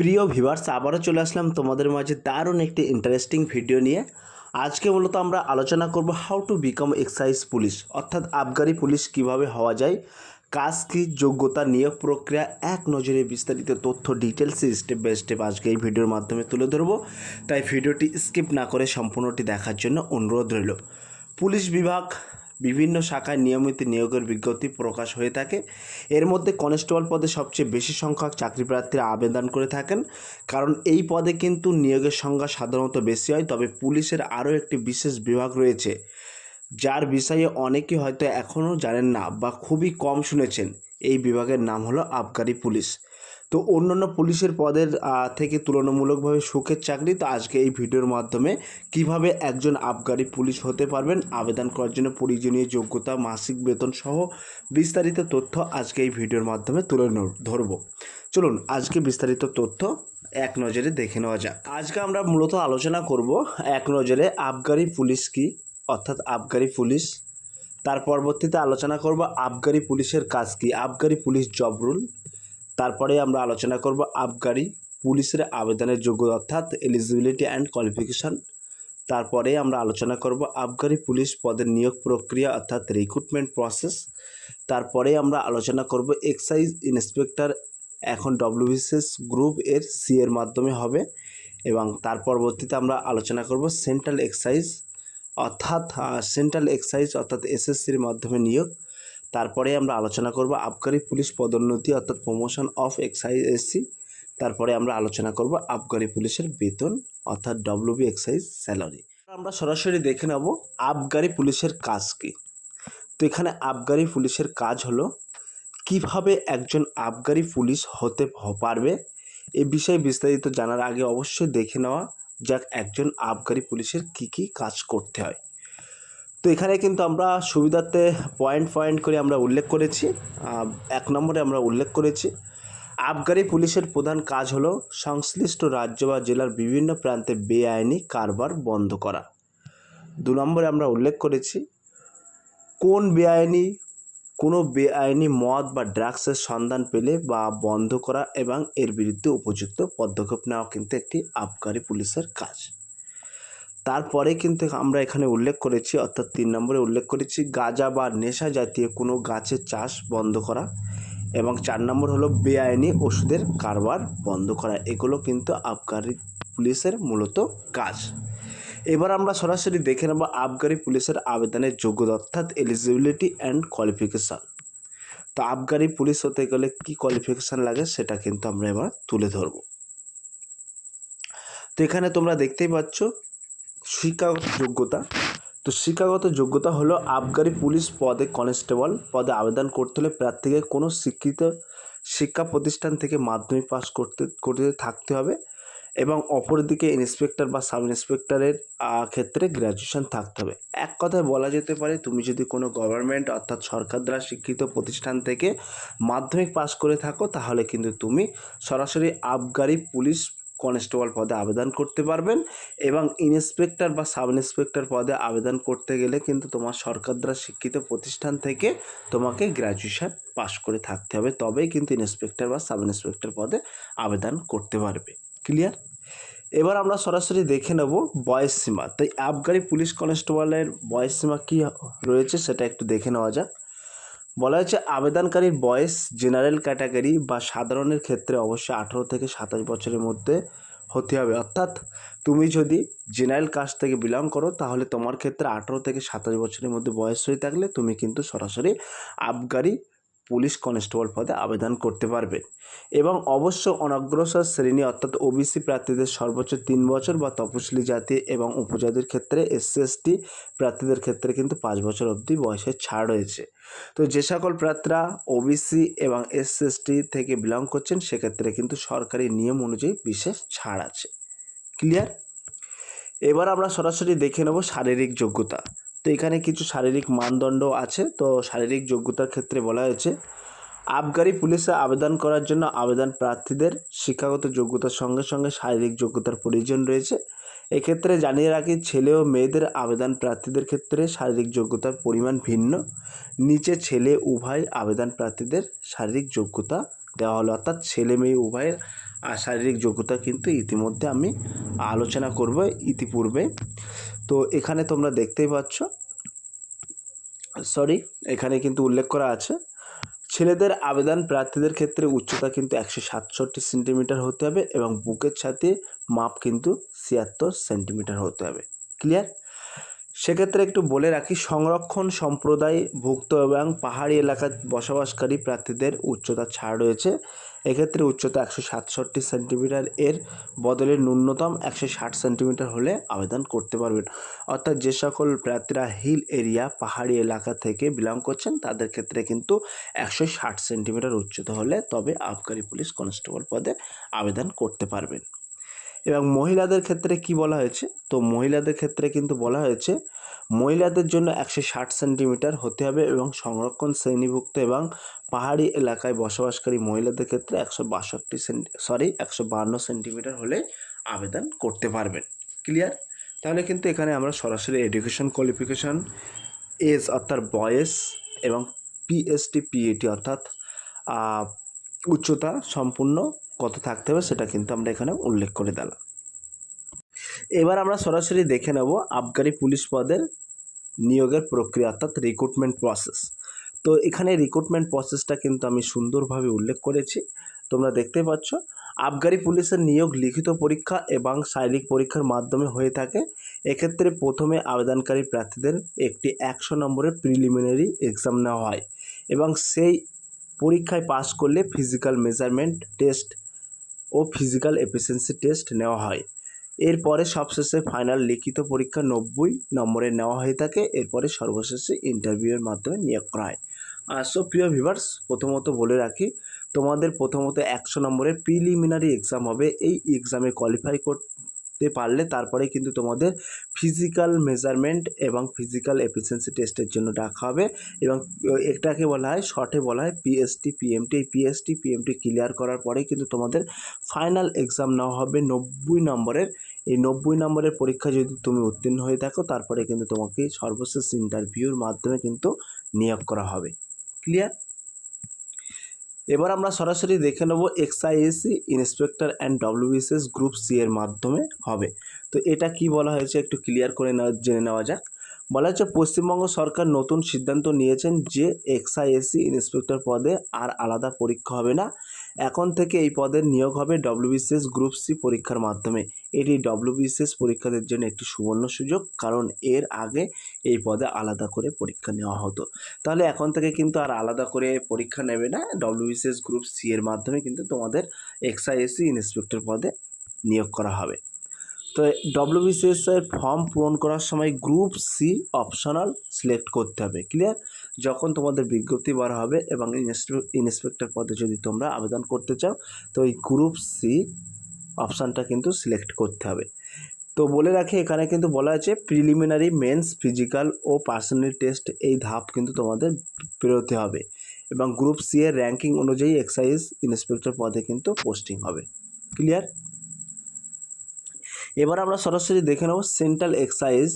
প্রিয় ভিভার্স আবারও চলে আসলাম তোমাদের মাঝে দারুণ একটি ইন্টারেস্টিং ভিডিও নিয়ে। আজকে মূলত আমরা আলোচনা করব how to become excise police অর্থাৎ আবগারি পুলিশ কীভাবে হওয়া যায়, কাজ কি, যোগ্যতা নিয়োগ প্রক্রিয়া এক নজরে বিস্তারিত তথ্য ডিটেলসে স্টেপ বাই স্টেপ আজকে এই ভিডিওর মাধ্যমে তুলে ধরবো। তাই ভিডিওটি স্কিপ না করে সম্পূর্ণটি দেখার জন্য অনুরোধ রইল। পুলিশ বিভাগ বিভিন্ন শাখায় নিয়মিত নিয়োগের বিজ্ঞপ্তি প্রকাশ হয়ে থাকে। এর মধ্যে কনস্টেবল পদে সবচেয়ে বেশি সংখ্যক চাকরি প্রার্থীরা আবেদন করে থাকেন। কারণ এই পদে কিন্তু নিয়োগের সংখ্যা সাধারণত বেশি হয়, তবে পুলিশের আরও একটি বিশেষ বিভাগ রয়েছে। যার বিষয়ে অনেকে হয়তো এখনও জানেন না বা খুবই কম শুনেছেন। এই বিভাগের নাম হলো আবগারি পুলিশ। তো অন্যান্য পুলিশের পদের থেকে তুলনামূলকভাবে সুখের চাকরি তো আজকে এই ভিডিওর মাধ্যমে। কীভাবে একজন আবগারি পুলিশ হতে পারবেন? আবেদন করার জন্য প্রয়োজনীয় যোগ্যতা, মাসিক বেতন সহ বিস্তারিত তথ্য আজকে এই ভিডিওর মাধ্যমে তুলে ধরবো। চলুন, আজকে বিস্তারিত তথ্য এক নজরে দেখে নেওয়া যাক। আজকে আমরা মূলত আলোচনা করব এক নজরে আবগারি পুলিশ কি, অর্থাৎ আবগারি পুলিশ। তার পরবর্তীতে আলোচনা করব আবগারি পুলিশের কাজ কি। আবগারি পুলিশ জব রুল তারপরে আমরা আলোচনা করব আবগারি পুলিশের আবেদনের যোগ্য অর্থাৎ এলিজিবিলিটি অ্যান্ড কোয়ালিফিকেশান তারপরে আমরা আলোচনা করব আবগারি পুলিশ পদের নিয়োগ প্রক্রিয়া অর্থাৎ রিক্রুটমেন্ট প্রসেস তারপরে আমরা আলোচনা করব এক্সাইজ ইন্সপেক্টর এখন ডব্লিউবিসিএস গ্রুপ এর সি এর মাধ্যমে হবে এবং তার পরবর্তীতে আমরা আলোচনা করব সেন্ট্রাল এক্সাইজ অর্থাৎ সেন্ট্রাল এক্সাইজ অর্থাৎ এসএসসির মাধ্যমে নিয়োগ। তারপরে আমরা আলোচনা করব আবগারি পুলিশ পদোন্নতি অর্থাৎ প্রমোশন অফ এক্সাইজ এসসি তারপরে আমরা আলোচনা করব আবগারি পুলিশের বেতন অর্থাৎ ডব্লিউবি এক্সাইজ স্যালারি আমরা সরাসরি দেখে নেব আবগারি পুলিশের কাজ কী। তো এখানে আবগারি পুলিশের কাজ হলো কীভাবে একজন আবগারি পুলিশ হতে পারবে এ বিষয়ে বিস্তারিত জানার আগে অবশ্যই দেখে নেওয়া যাক একজন আবগারি পুলিশের কি কি কাজ করতে হয়। তো এখানে কিন্তু আমরা সুবিধার্থে পয়েন্ট পয়েন্ট করে আমরা উল্লেখ করেছি। এক নম্বরে আমরা উল্লেখ করেছি, আবগারি পুলিশের প্রধান কাজ হলো সংশ্লিষ্ট রাজ্য বা জেলার বিভিন্ন প্রান্তে বেআইনি কারবার বন্ধ করা। দু নম্বরে আমরা উল্লেখ করেছি, কোন বেআইনি, কোনো বেআইনি মদ বা ড্রাগসের সন্ধান পেলে বা বন্ধ করা এবং এর বিরুদ্ধে উপযুক্ত পদক্ষেপ নেওয়া কিন্তু একটি আবগারি পুলিশের কাজ। তারপরে কিন্তু আমরা এখানে উল্লেখ করেছি, অর্থাৎ তিন নম্বরে উল্লেখ করেছি, গাঁজা বা নেশা জাতীয় কোনো গাছের চাষ বন্ধ করা এবং চার নম্বর হলো বেআইনি ওষুধের কারবার বন্ধ করা। এগুলো কিন্তু আবগারি পুলিশের মূলত কাজ। এবার আমরা সরাসরি দেখে নেব আবগারি পুলিশের আবেদনের যোগ্যতা, অর্থাৎ এলিজিবিলিটি অ্যান্ড কোয়ালিফিকেশান তো আবগারি পুলিশ হতে গেলে কি কোয়ালিফিকেশান লাগে সেটা কিন্তু আমরা এবার তুলে ধরব। তো এখানে তোমরা দেখতেই পাচ্ছ শিক্ষাগত যোগ্যতা। তো শিক্ষাগত যোগ্যতা হলো আবগারি পুলিশ পদে কনস্টেবল, পদে আবেদন করতে হলে প্রার্থীকে কোনো শিক্ষিত শিক্ষা প্রতিষ্ঠান থেকে মাধ্যমিক পাস করতে করতে থাকতে হবে এবং অপরদিকে ইন্সপেক্টর বা সাব ইন্সপেক্টরের ক্ষেত্রে গ্র্যাজুয়েশন থাকতে হবে। এক কথায় বলা যেতে পারে তুমি যদি কোনো গভর্নমেন্ট অর্থাৎ সরকার দ্বারা শিক্ষিত প্রতিষ্ঠান থেকে মাধ্যমিক পাস করে থাকো তাহলে কিন্তু তুমি সরাসরি আবগারি পুলিশ কনস্টেবল পদে আবেদন করতে পারবেন এবং ইন্সপেক্টর বা সাব ইন্সপেক্টর পদে আবেদন করতে গেলে কিন্তু তোমার সরকার দ্বারা শিক্ষিত প্রতিষ্ঠান থেকে তোমাকে গ্র্যাজুয়েশন পাস করে থাকতে হবে। তবেই কিন্তু ইন্সপেক্টর বা সাব ইন্সপেক্টর পদে আবেদন করতে পারবে। ক্লিয়ার? এবার আমরা সরাসরি দেখে নেব বয়স সীমা। তাই আবগারি পুলিশ কনস্টেবলের বয়স সীমা কী রয়েছে সেটা একটু দেখে নেওয়া যাক। বলা হয়েছে আবেদনকারীর বয়স জেনারেল ক্যাটাগরি বা সাধারণের ক্ষেত্রে অবশ্যই আঠেরো থেকে সাতাশ বছরের মধ্যে হতে হবে। অর্থাৎ তুমি যদি জেনারেল কাস্ট থেকে বিলং করো, তাহলে তোমার ক্ষেত্রে আঠেরো থেকে সাতাশ বছরের মধ্যে বয়স হয়ে থাকলে তুমি কিন্তু সরাসরি আবগারি পুলিশ কনস্টেবল পদে আবেদন করতে পারবে। এবং অবশ্য অনগ্রসর শ্রেণি অর্থাৎ ওবিসি প্রার্থীদের সর্বোচ্চ তিন বছর বা তপশিলি জাতি এবং উপজাতির ক্ষেত্রে এসসি প্রার্থীদের ক্ষেত্রে কিন্তু পাঁচ বছর অবধি বয়সের ছাড় রয়েছে। তো যে সকল প্রার্থীরা ওবিসি এবং এসসি থেকে বিলং করছেন, সেক্ষেত্রে কিন্তু সরকারি নিয়ম অনুযায়ী বিশেষ ছাড় আছে। ক্লিয়ার এবার আমরা সরাসরি দেখে নেব শারীরিক যোগ্যতা। তো এখানে কিছু শারীরিক মানদণ্ড আছে। তো শারীরিক যোগ্যতার ক্ষেত্রে বলা হয়েছে, আবগারি পুলিশে আবেদন করার জন্য আবেদন প্রার্থীদের শিক্ষাগত যোগ্যতার সঙ্গে সঙ্গে শারীরিক যোগ্যতার প্রয়োজন রয়েছে। এক্ষেত্রে জানিয়ে রাখি, ছেলে ও মেয়েদের আবেদন প্রার্থীদের ক্ষেত্রে শারীরিক যোগ্যতার পরিমাণ ভিন্ন। নিচে ছেলে উভয় আবেদন প্রার্থীদের শারীরিক যোগ্যতা দেওয়া হলো, অর্থাৎ ছেলে মেয়ে উভয়ের আর শারীরিক যোগ্যতা কিন্তু ইতিমধ্যে আমি আলোচনা করব ইতিপূর্বে। তো এখানে তোমরা দেখতেই পাচ্ছ সরি এখানে কিন্তু উল্লেখ করা আছে, ছেলেদের আবেদন প্রার্থীদের ক্ষেত্রে উচ্চতা কিন্তু একশো সাতষট্টি সেন্টিমিটার হতে হবে এবং বুকের সাথে মাপ কিন্তু ছিয়াত্তর সেন্টিমিটার হতে হবে। ক্লিয়ার সেক্ষেত্রে একটু বলে রাখি, সংরক্ষণ সম্প্রদায় ভুক্ত এবং পাহাড়ি এলাকায় বসবাসকারী প্রার্থীদের উচ্চতা ছাড় রয়েছে। এক্ষেত্রে উচ্চতা একশো সাতষট্টি সেন্টিমিটার, এর বদলে ন্যূনতম একশো ষাট সেন্টিমিটার হলে আবেদন করতে পারবেন। অর্থাৎ যে সকল প্রার্থীরা হিল এরিয়া, পাহাড়ি এলাকা থেকে বিলং করছেন, তাদের ক্ষেত্রে কিন্তু একশো ষাট সেন্টিমিটার উচ্চতা হলে তবে আবগারি পুলিশ কনস্টেবল পদে আবেদন করতে পারবেন। এবং মহিলাদের ক্ষেত্রে কি বলা হয়েছে? তো মহিলাদের ক্ষেত্রে কিন্তু বলা হয়েছে মহিলাদের জন্য একশো ষাট সেন্টিমিটার হতে হবে এবং সংরক্ষণ শ্রেণীভুক্ত এবং পাহাড়ি এলাকায় বসবাসকারী মহিলাদের ক্ষেত্রে একশো বাষট্টি সেন্টি সরি একশো বান্ন সেন্টিমিটার হলে আবেদন করতে পারবেন। ক্লিয়ার তাহলে কিন্তু এখানে আমরা সরাসরি এডুকেশন কোয়ালিফিকেশান এজ অর্থাৎ বয়স এবং পিএসটি পিএটি অর্থাৎ উচ্চতা সম্পূর্ণ কত থাকতে হবে সেটা কিন্তু আমরা এখানে উল্লেখ করে দিলাম। এবার আমরা সরাসরি দেখে নেব আবগারি পুলিশ পদের নিয়োগের প্রক্রিয়া, অর্থাৎ রিক্রুটমেন্ট প্রসেস তো এখানে রিক্রুটমেন্ট প্রসেসটা কিন্তু আমি সুন্দরভাবে উল্লেখ করেছি। তোমরা দেখতে পাচ্ছ, আবগারি পুলিশের নিয়োগ লিখিত পরীক্ষা এবং শারীরিক পরীক্ষার মাধ্যমে হয়ে থাকে। এক্ষেত্রে প্রথমে আবেদনকারী প্রার্থীদের একটি একশো নম্বরের প্রিলিমিনারি এক্সাম নেওয়া হয় এবং সেই পরীক্ষায় পাশ করলে ফিজিক্যাল মেজারমেন্ট টেস্ট ও ফিজিক্যাল এফিসিয়েন্সি টেস্ট নেওয়া হয়। এরপরে সবশেষে ফাইনাল লিখিত পরীক্ষা নব্বই নম্বরে নেওয়া হয়ে থাকে। এরপরে সর্বশেষে ইন্টারভিউয়ের মাধ্যমে নিয়োগ করা হয়। সো প্রিয় ভিভার্স প্রথমত বলে রাখি, তোমাদের প্রথমত একশো নম্বরের প্রিলিমিনারি এক্সাম হবে। এই এক্সামে কোয়ালিফাই করতে পারলে তারপরে কিন্তু তোমাদের ফিজিক্যাল মেজারমেন্ট এবং ফিজিক্যাল এফিসিয়েন্সি টেস্টের জন্য ডাকা হবে এবং এটাকে বলা হয় শর্টে বলা হয় পিএসটি পিএমটি এই পিএসটি পিএমটি ক্লিয়ার করার পরে কিন্তু তোমাদের ফাইনাল এক্সাম নেওয়া হবে নব্বই নম্বরের এই নব্বই নম্বরের পরীক্ষা যদি তুমি উত্তীর্ণ হয়ে থাকো, তারপরে কিন্তু তোমাকে সর্বশেষ ইন্টারভিউর মাধ্যমে কিন্তু নিয়োগ করা হবে। ক্লিয়ার এবার আমরা সরাসরি দেখে নেব excise inspector and WBCS group C এর মাধ্যমে হবে। তো এটা কি বলা হয়েছে একটু ক্লিয়ার করে নেওয়া, জেনে নেওয়া যাক। বলা হচ্ছে পশ্চিমবঙ্গ সরকার নতুন সিদ্ধান্ত নিয়েছেন যে এক্সআইএসি ইন্সপেক্টর পদে আর আলাদা পরীক্ষা হবে না। এখন থেকে এই পদের নিয়োগ হবে ডব্লিউবিসিএস গ্রুপ সি পরীক্ষার মাধ্যমে। এটি ডব্লিউবিসিএস পরীক্ষাদের জন্য একটি সুবর্ণ সুযোগ, কারণ এর আগে এই পদে আলাদা করে পরীক্ষা নেওয়া হতো। তাহলে এখন থেকে কিন্তু আর আলাদা করে পরীক্ষা নেবে না। ডব্লিউবিসিএস গ্রুপ সি এর মাধ্যমে কিন্তু তোমাদের এক্সআইএসি ইন্সপেক্টর পদে নিয়োগ করা হবে। তো ডব্লিউবিসিএস এর ফর্ম পূরণ করার সময় গ্রুপ সি অপশনাল সিলেক্ট করতে হবে। ক্লিয়ার যখন তোমাদের বিজ্ঞপ্তি বার হবে এবং ইন্সপেক্টর পদে যদি তোমরা আবেদন করতে চাও, তো এই গ্রুপ সি অপশানটা কিন্তু সিলেক্ট করতে হবে। তো বলে রাখি, এখানে কিন্তু বলা আছে প্রিলিমিনারি মেন্স ফিজিক্যাল ও পার্সোনাল টেস্ট এই ধাপ কিন্তু তোমাদের পেরোতে হবে এবং গ্রুপ সি এর র্যাঙ্কিং অনুযায়ী এক্সাইজ ইন্সপেক্টর পদে কিন্তু পোস্টিং হবে। ক্লিয়ার এবার আমরা সরাসরি দেখে নেব সেন্ট্রাল এক্সাইজ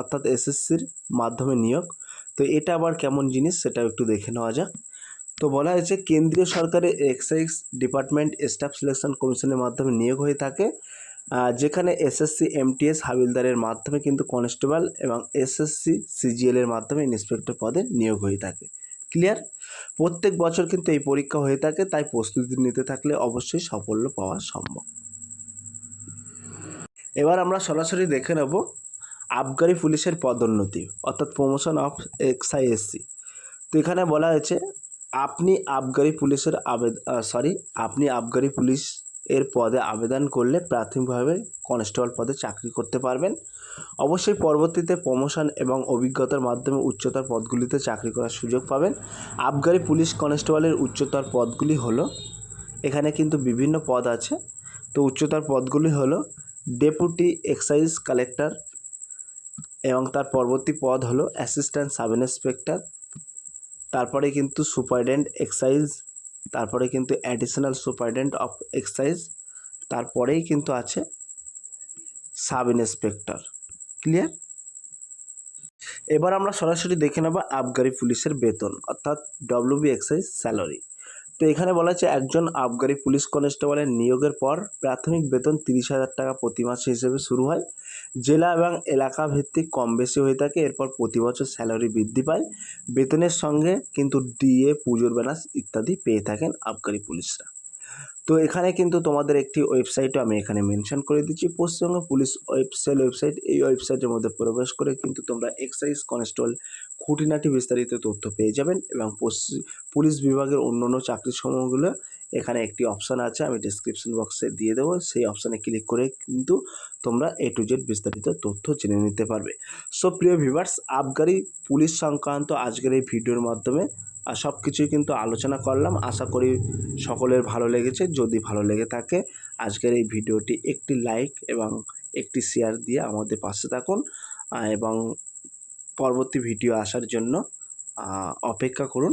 অর্থাৎ এসএসসির মাধ্যমে নিয়োগ তো এটা আবার কেমন জিনিস সেটা একটু দেখে নেওয়া যাক। তো বলা হয়েছে, কেন্দ্রীয় সরকারের এক্সাইজ ডিপার্টমেন্ট স্টাফ সিলেকশন কমিশনের মাধ্যমে নিয়োগ হয়ে থাকে যেখানে এসএসসি, এমটিএস হাবিলদারের মাধ্যমে কিন্তু কনস্টেবল এবং এসএসসি, সিজিএল এর মাধ্যমে ইন্সপেক্টর পদে নিয়োগ হয়ে থাকে। ক্লিয়ার? প্রত্যেক বছর কিন্তু এই পরীক্ষা হয়ে থাকে, তাই প্রস্তুতি নিতে থাকলে অবশ্যই সাফল্য পাওয়া সম্ভব। এবার আমরা সরাসরি দেখে নেব আবগারি পুলিশের পদোন্নতি, অর্থাৎ প্রমোশন অফ এক্সআইএসসি তো এখানে বলা হয়েছে, আপনি আবগারি পুলিশের আবেদ সরি আপনি আবগারি পুলিশ এর পদে আবেদন করলে প্রাথমিকভাবে কনস্টেবল পদে চাকরি করতে পারবেন। অবশ্যই পরবর্তীতে প্রমোশন এবং অভিজ্ঞতার মাধ্যমে উচ্চতর পদগুলিতে চাকরি করার সুযোগ পাবেন। আবগারি পুলিশ কনস্টেবলের উচ্চতর পদগুলি হলো, এখানে কিন্তু বিভিন্ন পদ আছে। তো উচ্চতর পদগুলি হলো ডেপুটি এক্সাইজ কালেক্টর এবং তার পরবর্তী পদ হলো অ্যাসিস্ট্যান্ট সাব ইন্সপেক্টর তারপরে কিন্তু সুপারিনটেন্ডেন্ট এক্সাইজ, তারপরে কিন্তু অ্যাডিশনাল সুপারিনটেন্ডেন্ট অফ এক্সাইজ, তারপরেই কিন্তু আছে সাব ইন্সপেক্টর ক্লিয়ার? এবার আমরা সরাসরি দেখে নেব আবগারি পুলিশের বেতন, অর্থাৎ ডব্লিউবি এক্সাইজ স্যালারি। তো এখানে বলা হচ্ছে একজন আবগারি পুলিশ কনস্টেবলের নিয়োগের পর প্রাথমিক বেতন তিরিশ হাজার টাকা প্রতি মাসে হিসেবে শুরু হয়। জেলা এবং এলাকা ভিত্তিক কম বেশি হয়ে থাকে, এরপর প্রতি বছর স্যালারি বৃদ্ধি পায়। বেতনের সঙ্গে কিন্তু ডিএ পুজোর বোনাস ইত্যাদি পেয়ে থাকেন আবগারি পুলিশরা। তো এখানে কিন্তু তোমাদের একটি ওয়েবসাইটও আমি এখানে মেনশন করে দিচ্ছি। পশ্চিমবঙ্গ পুলিশ ওয়েবসাইট ওয়েবসাইট এই ওয়েবসাইটের মধ্যে প্রবেশ করে কিন্তু তোমরা এক্সাইজ কনস্টেবল খুঁটিনাটি বিস্তারিত তথ্য পেয়ে যাবেন এবং পুলিশ বিভাগের অন্য অন্য চাকরি সমূহগুলো এখানে একটি অপশান আছে, আমি ডিসক্রিপশন বক্সে দিয়ে দেবো। সেই অপশানে ক্লিক করে কিন্তু তোমরা এ টু জেড বিস্তারিত তথ্য জেনে নিতে পারবে। সো প্রিয় ভিভার্স আবগারি পুলিশ সংক্রান্ত আজকের এই ভিডিওর মাধ্যমে আর সব কিছুই কিন্তু আলোচনা করলাম। আশা করি সকলের ভালো লেগেছে। যদি ভালো লেগে থাকে, আজকের এই ভিডিওটি একটি লাইক এবং একটি শেয়ার দিয়ে আমাদের পাশে থাকুন এবং পরবর্তী ভিডিও আসার জন্য অপেক্ষা করুন।